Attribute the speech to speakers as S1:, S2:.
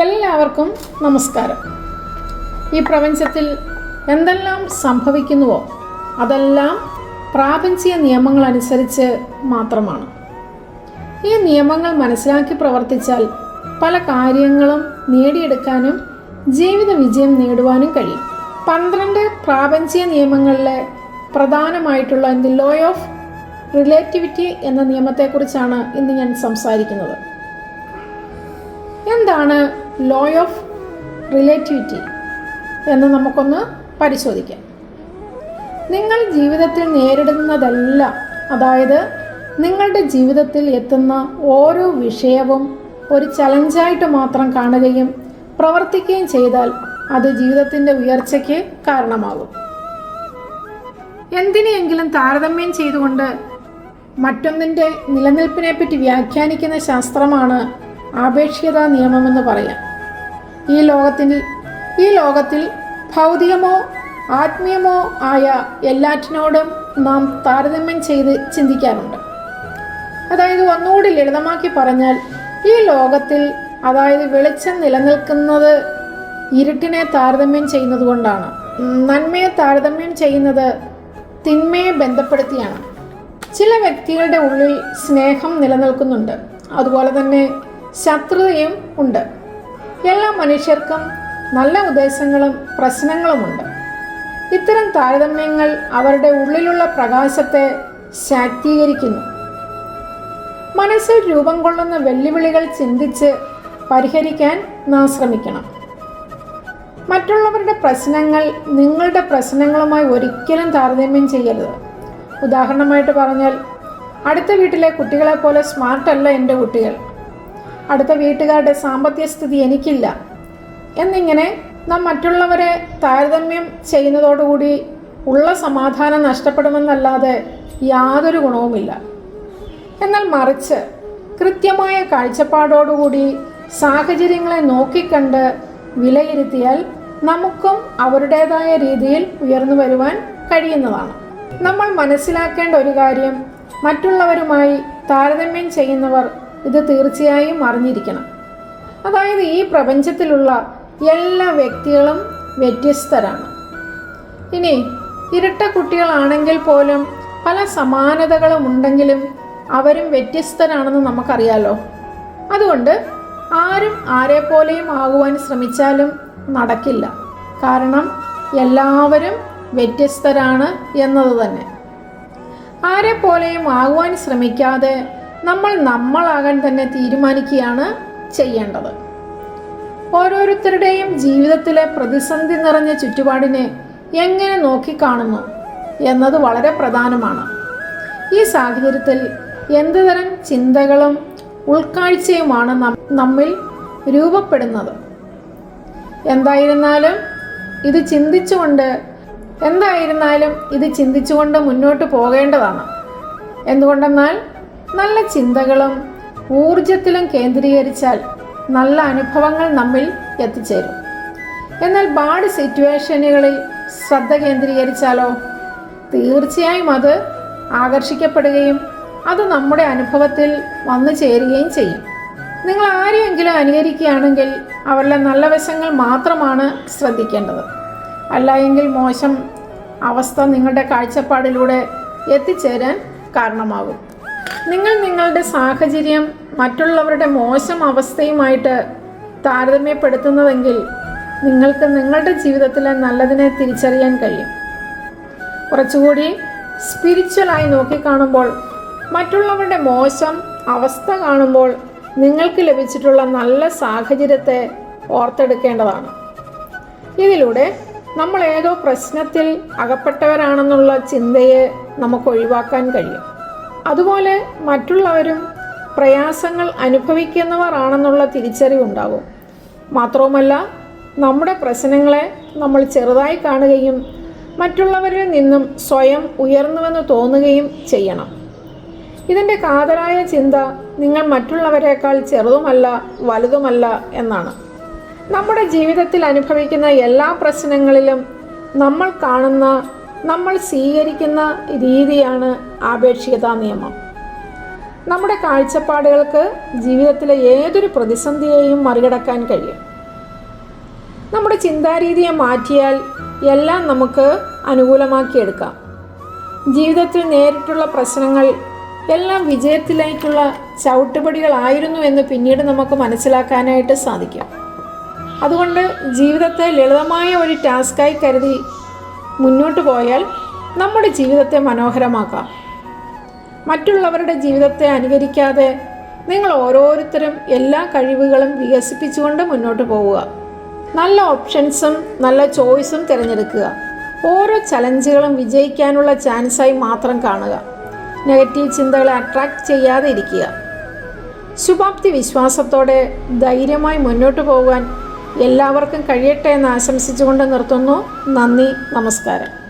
S1: എല്ലാവർക്കും നമസ്കാരം. ഈ പ്രപഞ്ചത്തിൽ എന്തെല്ലാം സംഭവിക്കുന്നുവോ അതെല്ലാം പ്രാപഞ്ചിക നിയമങ്ങൾ അനുസരിച്ച് മാത്രമാണ്. ഈ നിയമങ്ങൾ മനസ്സിലാക്കി പ്രവർത്തിച്ചാൽ പല കാര്യങ്ങളും നേടിയെടുക്കാനും ജീവിത വിജയം നേടുവാനും കഴിയും. പന്ത്രണ്ട് പ്രാപഞ്ചിക നിയമങ്ങളിലെ പ്രധാനമായിട്ടുള്ള ദി ലോ ഓഫ് റിലേറ്റിവിറ്റി എന്ന നിയമത്തെക്കുറിച്ചാണ് ഇന്ന് ഞാൻ സംസാരിക്കുന്നത്. എന്താണ് ലോ ഓഫ് റിലേറ്റിവിറ്റി എന്ന് നമുക്കൊന്ന് പരിശോധിക്കാം. നിങ്ങൾ ജീവിതത്തിൽ നേരിടുന്നതെല്ലാം അതായത് നിങ്ങളുടെ ജീവിതത്തിൽ എത്തുന്ന ഓരോ വിഷയവും ഒരു ചലഞ്ചായിട്ട് മാത്രം കാണുകയും പ്രവർത്തിക്കുകയും ചെയ്താൽ അത് ജീവിതത്തിന്റെ ഉയർച്ചയ്ക്ക് കാരണമാകും. എന്തിനെയെങ്കിലും താരതമ്യം ചെയ്തുകൊണ്ട് മറ്റൊന്നിന്റെ നിലനിൽപ്പിനെപ്പറ്റി വ്യാഖ്യാനിക്കുന്ന ശാസ്ത്രമാണ് ആപേക്ഷികതാ നിയമമെന്ന് പറയാം. ഈ ലോകത്തിൽ ഈ ലോകത്തിൽ ഭൗതികമോ ആത്മീയമോ ആയ എല്ലാറ്റിനോടും നാം താരതമ്യം ചെയ്ത് ചിന്തിക്കാറുണ്ട്. അതായത് ഒന്നുകൂടി ലളിതമാക്കി പറഞ്ഞാൽ ഈ ലോകത്തിൽ അതായത് വെളിച്ചം നിലനിൽക്കുന്നത് ഇരുട്ടിനെ താരതമ്യം ചെയ്യുന്നത് കൊണ്ടാണ്. നന്മയെ താരതമ്യം ചെയ്യുന്നത് തിന്മയെ ബന്ധപ്പെടുത്തിയാണ്. ചില വ്യക്തികളുടെ ഉള്ളിൽ സ്നേഹം നിലനിൽക്കുന്നുണ്ട്. അതുപോലെ തന്നെ ശത്രുതയും ഉണ്ട്. എല്ലാ മനുഷ്യർക്കും നല്ല ഉദ്ദേശങ്ങളും പ്രശ്നങ്ങളുമുണ്ട്. ഇത്തരം താരതമ്യങ്ങൾ അവരുടെ ഉള്ളിലുള്ള പ്രകാശത്തെ ശാക്തീകരിക്കുന്നു. മനസ്സിൽ രൂപം കൊള്ളുന്ന വെല്ലുവിളികൾ ചിന്തിച്ച് പരിഹരിക്കാൻ നാം ശ്രമിക്കണം. മറ്റുള്ളവരുടെ പ്രശ്നങ്ങൾ നിങ്ങളുടെ പ്രശ്നങ്ങളുമായി ഒരിക്കലും താരതമ്യം ചെയ്യരുത്. ഉദാഹരണമായിട്ട് പറഞ്ഞാൽ അടുത്ത വീട്ടിലെ കുട്ടികളെപ്പോലെ സ്മാർട്ടല്ല എന്റെ കുട്ടികൾ. അടുത്ത വീട്ടുകാരുടെ സാമ്പത്തിക സ്ഥിതി എനിക്കില്ല. എന്നിങ്ങനെ നാം മറ്റുള്ളവരെ താരതമ്യം ചെയ്യുന്നതോടുകൂടി ഉള്ള സമാധാനം നഷ്ടപ്പെടുമെന്നല്ലാതെ യാതൊരു ഗുണവുമില്ല. എന്നാൽ മറിച്ച് കൃത്യമായ കാഴ്ചപ്പാടോടുകൂടി സാഹചര്യങ്ങളെ നോക്കിക്കണ്ട് വിലയിരുത്തിയാൽ നമുക്കും അവരുടേതായ രീതിയിൽ ഉയർന്നു വരുവാൻ കഴിയുന്നതാണ്. നമ്മൾ മനസ്സിലാക്കേണ്ട ഒരു കാര്യം മറ്റുള്ളവരുമായി താരതമ്യം ചെയ്യുന്നവർ ഇത് തീർച്ചയായും അറിഞ്ഞിരിക്കണം. അതായത് ഈ പ്രപഞ്ചത്തിലുള്ള എല്ലാ വ്യക്തികളും വ്യത്യസ്തരാണ്. ഇനി ഇരട്ട കുട്ടികളാണെങ്കിൽ പോലും പല സമാനതകളും ഉണ്ടെങ്കിലും അവരും വ്യത്യസ്തരാണെന്ന് നമുക്കറിയാലോ? അതുകൊണ്ട് ആരും ആരെ പോലെയും ആകുവാൻ ശ്രമിച്ചാലും നടക്കില്ല. കാരണം എല്ലാവരും വ്യത്യസ്തരാണ് എന്നത് തന്നെ. ആരെ പോലെയും ആകുവാൻ ശ്രമിക്കാതെ നമ്മൾ നമ്മളാകാൻ തന്നെ തീരുമാനിക്കുകയാണ് ചെയ്യേണ്ടത്. ഓരോരുത്തരുടെയും ജീവിതത്തിലെ പ്രതിസന്ധി നിറഞ്ഞ ചുറ്റുപാടിനെ എങ്ങനെ നോക്കിക്കാണുന്നു എന്നത് വളരെ പ്രധാനമാണ്. ഈ സാഹചര്യത്തിൽ എന്തുതരം ചിന്തകളും ഉൾക്കാഴ്ചയുമാണ് നമ്മിൽ രൂപപ്പെടുന്നത്? എന്തായിരുന്നാലും ഇത് ചിന്തിച്ചുകൊണ്ട് എന്തായിരുന്നാലും ഇത് ചിന്തിച്ചുകൊണ്ട് മുന്നോട്ട് പോകേണ്ടതാണ്. എന്തുകൊണ്ടെന്നാൽ നല്ല ചിന്തകളും ഊർജത്തിലും കേന്ദ്രീകരിച്ചാൽ നല്ല അനുഭവങ്ങൾ നമ്മിൽ എത്തിച്ചേരും. എന്നാൽ ബാഡ് സിറ്റുവേഷനുകളിൽ ശ്രദ്ധ കേന്ദ്രീകരിച്ചാലോ? തീർച്ചയായും അത് ആകർഷിക്കപ്പെടുകയും അത് നമ്മുടെ അനുഭവത്തിൽ വന്നു ചേരുകയും ചെയ്യും. നിങ്ങൾ ആരെയെങ്കിലും അനുകരിക്കുകയാണെങ്കിൽ അവരുടെ നല്ല വശങ്ങൾ മാത്രമാണ് ശ്രദ്ധിക്കേണ്ടത്. അല്ല എങ്കിൽ മോശം അവസ്ഥ നിങ്ങളുടെ കാഴ്ചപ്പാടിലൂടെ എത്തിച്ചേരാൻ കാരണമാകും. നിങ്ങൾ നിങ്ങളുടെ സാഹചര്യം മറ്റുള്ളവരുടെ മോശം അവസ്ഥയുമായിട്ട് താരതമ്യപ്പെടുത്തുന്നതെങ്കിൽ നിങ്ങൾക്ക് നിങ്ങളുടെ ജീവിതത്തിലെ നല്ലതിനെ തിരിച്ചറിയാൻ കഴിയും. കുറച്ചുകൂടി സ്പിരിച്വലായി നോക്കിക്കാണുമ്പോൾ മറ്റുള്ളവരുടെ മോശം അവസ്ഥ കാണുമ്പോൾ നിങ്ങൾക്ക് ലഭിച്ചിട്ടുള്ള നല്ല സാഹചര്യത്തെ ഓർത്തെടുക്കേണ്ടതാണ്. ഇതിലൂടെ നമ്മൾ ഏതോ പ്രശ്നത്തിൽ അകപ്പെട്ടവരാണെന്നുള്ള ചിന്തയെ നമുക്ക് ഒഴിവാക്കാൻ കഴിയും. അതുപോലെ മറ്റുള്ളവരും പ്രയാസങ്ങൾ അനുഭവിക്കുന്നവർ ആണെന്നുള്ള തിരിച്ചറിവുണ്ടാകും മാത്രവുമല്ല നമ്മുടെ പ്രശ്നങ്ങളെ നമ്മൾ ചെറുതായി കാണുകയും മറ്റുള്ളവരിൽ നിന്നും സ്വയം ഉയർന്നുവെന്ന് തോന്നുകയും ചെയ്യണം. ഇതിന്റെ കാതലായ ചിന്ത നിങ്ങൾ മറ്റുള്ളവരെക്കാൾ ചെറുതുമല്ല വലുതുമല്ല എന്നാണ്. നമ്മുടെ ജീവിതത്തിൽ അനുഭവിക്കുന്ന എല്ലാ പ്രശ്നങ്ങളിലും നമ്മൾ കാണുന്ന നമ്മൾ സ്വീകരിക്കുന്ന രീതിയാണ് ആപേക്ഷികതാ നിയമം. നമ്മുടെ കാഴ്ചപ്പാടുകൾക്ക് ജീവിതത്തിലെ ഏതൊരു പ്രതിസന്ധിയെയും മറികടക്കാൻ കഴിയും. നമ്മുടെ ചിന്താരീതിയെ മാറ്റിയാൽ എല്ലാം നമുക്ക് അനുകൂലമാക്കിയെടുക്കാം. ജീവിതത്തിൽ നേരിട്ടുള്ള പ്രശ്നങ്ങൾ എല്ലാം വിജയത്തിലേക്കുള്ള ചവിട്ടുപടികളായിരുന്നു എന്ന് പിന്നീട് നമുക്ക് മനസ്സിലാക്കാനായിട്ട് സാധിക്കും. അതുകൊണ്ട് ജീവിതത്തെ ലളിതമായ ഒരു ടാസ്ക്കായി കരുതി മുന്നോട്ട് പോയാൽ നമ്മുടെ ജീവിതത്തെ മനോഹരമാക്കാം. മറ്റുള്ളവരുടെ ജീവിതത്തെ അനുകരിക്കാതെ നിങ്ങൾ ഓരോരുത്തരും എല്ലാ കഴിവുകളും വികസിപ്പിച്ചുകൊണ്ട് മുന്നോട്ട് പോവുക. നല്ല ഓപ്ഷൻസും നല്ല ചോയ്സും തിരഞ്ഞെടുക്കുക. ഓരോ ചലഞ്ചുകളും വിജയിക്കാനുള്ള ചാൻസായി മാത്രം കാണുക. നെഗറ്റീവ് ചിന്തകളെ അട്രാക്റ്റ് ചെയ്യാതെ ഇരിക്കുക. ശുഭാപ്തി വിശ്വാസത്തോടെ ധൈര്യമായി മുന്നോട്ട് പോകാൻ എല്ലാവർക്കും കഴിയട്ടെ എന്ന് ആശംസിച്ചുകൊണ്ട് നിർത്തുന്നു. നന്ദി നമസ്കാരം.